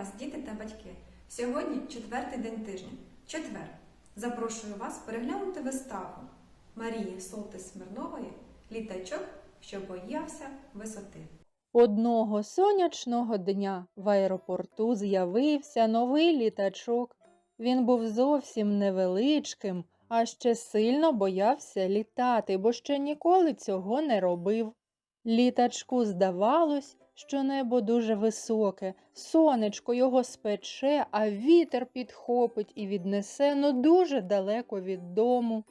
вас, діти та батьки! Сьогодні четвертий день тижня. Четвер. Запрошую вас переглянути виставу Марії Солтис Смирнової Літачок, що боявся висоти. Одного сонячного дня в аеропорту з'явився новий літачок. Він був зовсім невеличким, а ще сильно боявся літати, бо ще ніколи цього не робив. Літачку здавалось, що небо дуже високе, сонечко його спече, а вітер підхопить і віднесе ну дуже далеко від дому.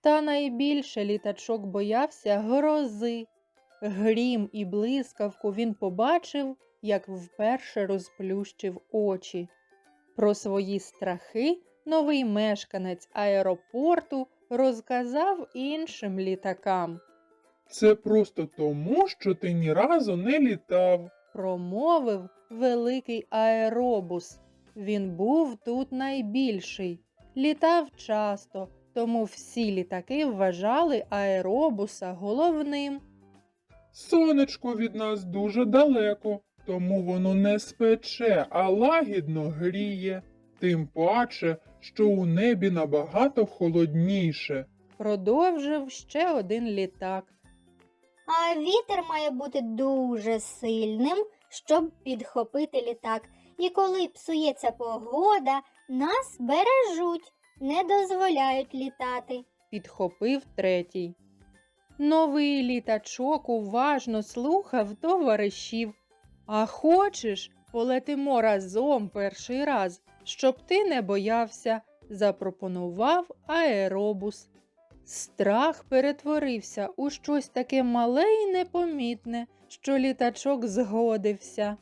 Та найбільше літачок боявся грози. Грім і блискавку він побачив, як вперше розплющив очі. Про свої страхи новий мешканець аеропорту розказав іншим літакам. Це просто тому, що ти ні разу не літав. Промовив великий аеробус. Він був тут найбільший. Літав часто, тому всі літаки вважали аеробуса головним. Сонечко від нас дуже далеко, тому воно не спече, а лагідно гріє. Тим паче, що у небі набагато холодніше. Продовжив ще один літак. А вітер має бути дуже сильним, щоб підхопити літак. І коли псується погода, нас бережуть, не дозволяють літати. підхопив третій. Новий літачок уважно слухав товаришів. А хочеш, полетимо разом перший раз, щоб ти не боявся, запропонував аеробус. Страх перетворився у щось таке мале і непомітне, що літачок згодився.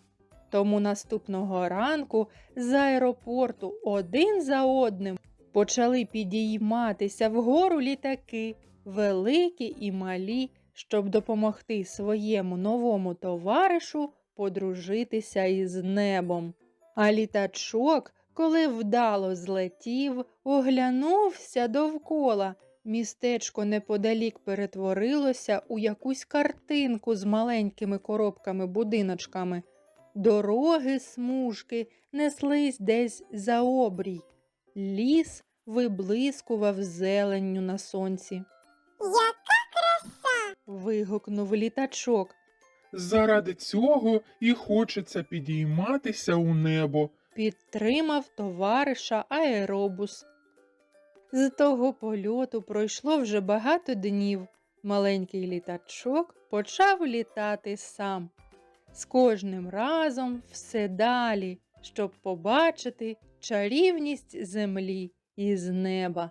Тому наступного ранку з аеропорту один за одним почали підійматися вгору літаки, великі і малі, щоб допомогти своєму новому товаришу подружитися із небом. А літачок, коли вдало злетів, оглянувся довкола. Містечко неподалік перетворилося у якусь картинку з маленькими коробками-будиночками. Дороги смужки неслись десь за обрій. Ліс виблискував зеленню на сонці. Вигукнув літачок. Заради цього і хочеться підійматися у небо. Підтримав товариша аеробус. З того польоту пройшло вже багато днів. Маленький літачок почав літати сам. З кожним разом все далі, щоб побачити чарівність землі із неба.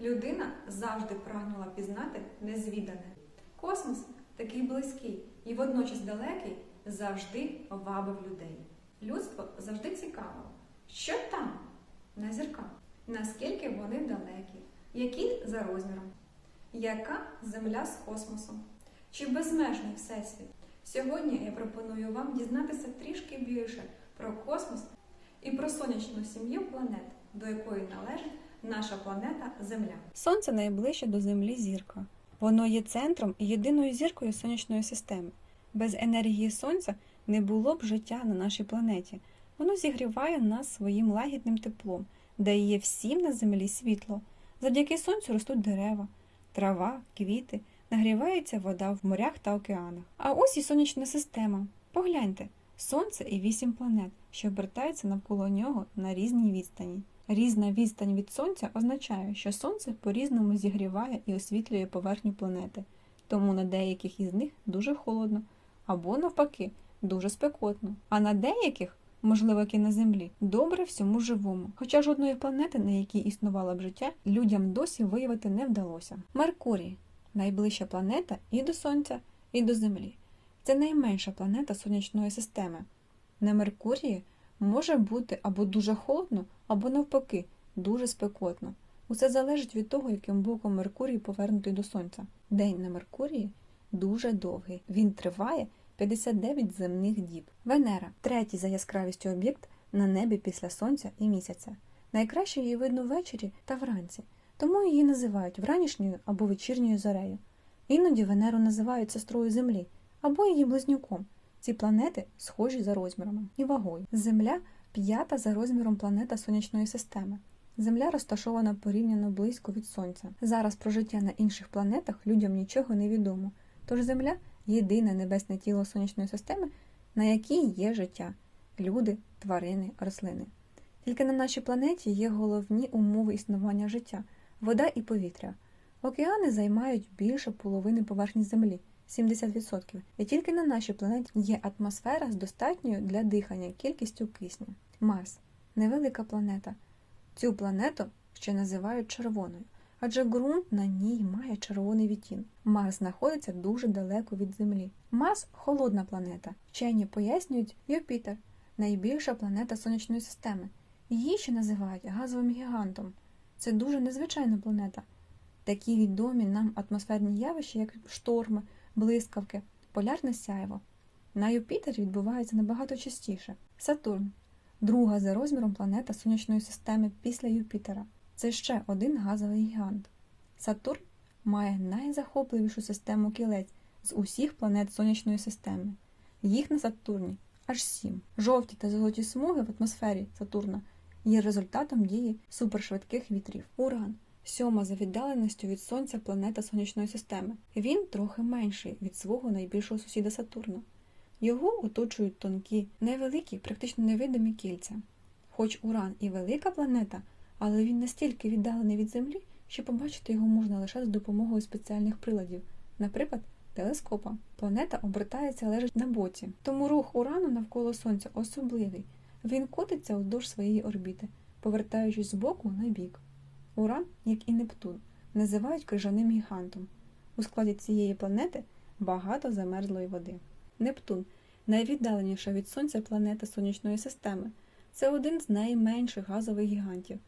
Людина завжди прагнула пізнати незвідане. Космос такий близький і водночас далекий завжди вабив людей. Людство завжди цікавило, що там на зірках, наскільки вони далекі, які за розміром, яка земля з космосом, чи безмежний всесвіт. Сьогодні я пропоную вам дізнатися трішки більше про космос і про сонячну сім'ю планет, до якої належить наша планета Земля. Сонце найближче до Землі зірка. Воно є центром і єдиною зіркою сонячної системи. Без енергії сонця не було б життя на нашій планеті. Воно зігріває нас своїм лагідним теплом, дає всім на землі світло. Завдяки сонцю ростуть дерева, трава, квіти, нагрівається вода в морях та океанах. А ось і сонячна система. Погляньте, сонце і вісім планет, що обертаються навколо нього на різній відстані. Різна відстань від сонця означає, що сонце по-різному зігріває і освітлює поверхню планети, тому на деяких із них дуже холодно, або навпаки, дуже спекотно, а на деяких, можливо, як і на Землі, добре всьому живому. Хоча жодної планети, на якій існувало б життя, людям досі виявити не вдалося. Меркурій найближча планета і до Сонця, і до Землі. Це найменша планета сонячної системи. На Меркурії може бути або дуже холодно, або навпаки, дуже спекотно. Усе залежить від того, яким боком Меркурій повернутий до Сонця. День на Меркурії дуже довгий. Він триває 59 земних діб. Венера третій за яскравістю об'єкт на небі після Сонця і місяця. Найкраще її видно ввечері та вранці, тому її називають вранішньою або вечірньою зорею. Іноді Венеру називають сестрою Землі або її близнюком. Ці планети схожі за розмірами і вагою. Земля п'ята за розміром планета сонячної системи. Земля розташована порівняно близько від Сонця. Зараз про життя на інших планетах людям нічого не відомо. Тож Земля єдине небесне тіло сонячної системи, на якій є життя люди, тварини, рослини. Тільки на нашій планеті є головні умови існування життя вода і повітря. Океани займають більше половини поверхні Землі 70%. І тільки на нашій планеті є атмосфера з достатньою для дихання кількістю кисню. Марс невелика планета. Цю планету ще називають червоною, адже ґрунт на ній має червоний відтінок. Марс знаходиться дуже далеко від Землі. Марс холодна планета. Вчені пояснюють Юпітер, найбільша планета сонячної системи. Її ще називають газовим гігантом. Це дуже незвичайна планета. Такі відомі нам атмосферні явища, як шторми, блискавки, полярне сяйво. На Юпітері відбувається набагато частіше. Сатурн друга за розміром планета сонячної системи після Юпітера. Це ще один газовий гігант. Сатурн має найзахопливішу систему кілець з усіх планет сонячної системи. Їх на Сатурні аж сім. Жовті та золоті смуги в атмосфері Сатурна є результатом дії супершвидких вітрів. Уран сьома за віддаленістю від Сонця планета сонячної системи. Він трохи менший від свого найбільшого сусіда Сатурна. Його оточують тонкі, невеликі, практично невидимі кільця. Хоч Уран і велика планета, але він настільки віддалений від Землі, що побачити його можна лише з допомогою спеціальних приладів, наприклад, телескопа. Планета обертається лежить на боці, тому рух Урану навколо Сонця особливий. Він котиться вздовж своєї орбіти, повертаючись з боку на бік. Уран, як і Нептун, називають крижаним гігантом. У складі цієї планети багато замерзлої води. Нептун найвіддаленіша від Сонця планета сонячної системи. Це один з найменших газових гігантів.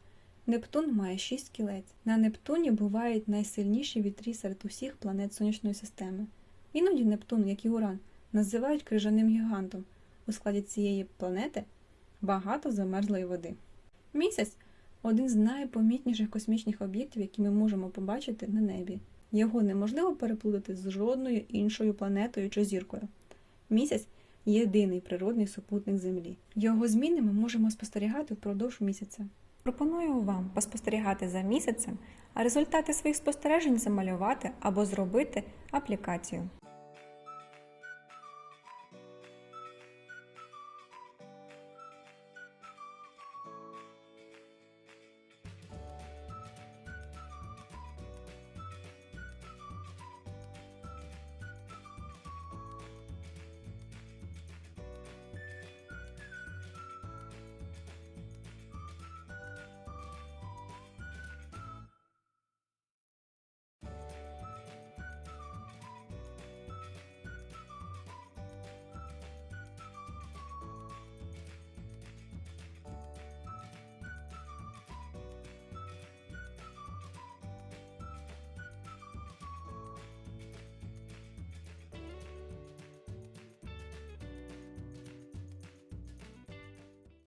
Нептун має шість кілець. На Нептуні бувають найсильніші вітрі серед усіх планет сонячної системи. Іноді Нептун, як і Уран, називають крижаним гігантом. У складі цієї планети багато замерзлої води. Місяць один з найпомітніших космічних об'єктів, які ми можемо побачити на небі. Його неможливо переплутати з жодною іншою планетою чи зіркою. Місяць єдиний природний супутник Землі. Його зміни ми можемо спостерігати впродовж місяця. Пропоную вам поспостерігати за місяцем, а результати своїх спостережень замалювати або зробити аплікацію.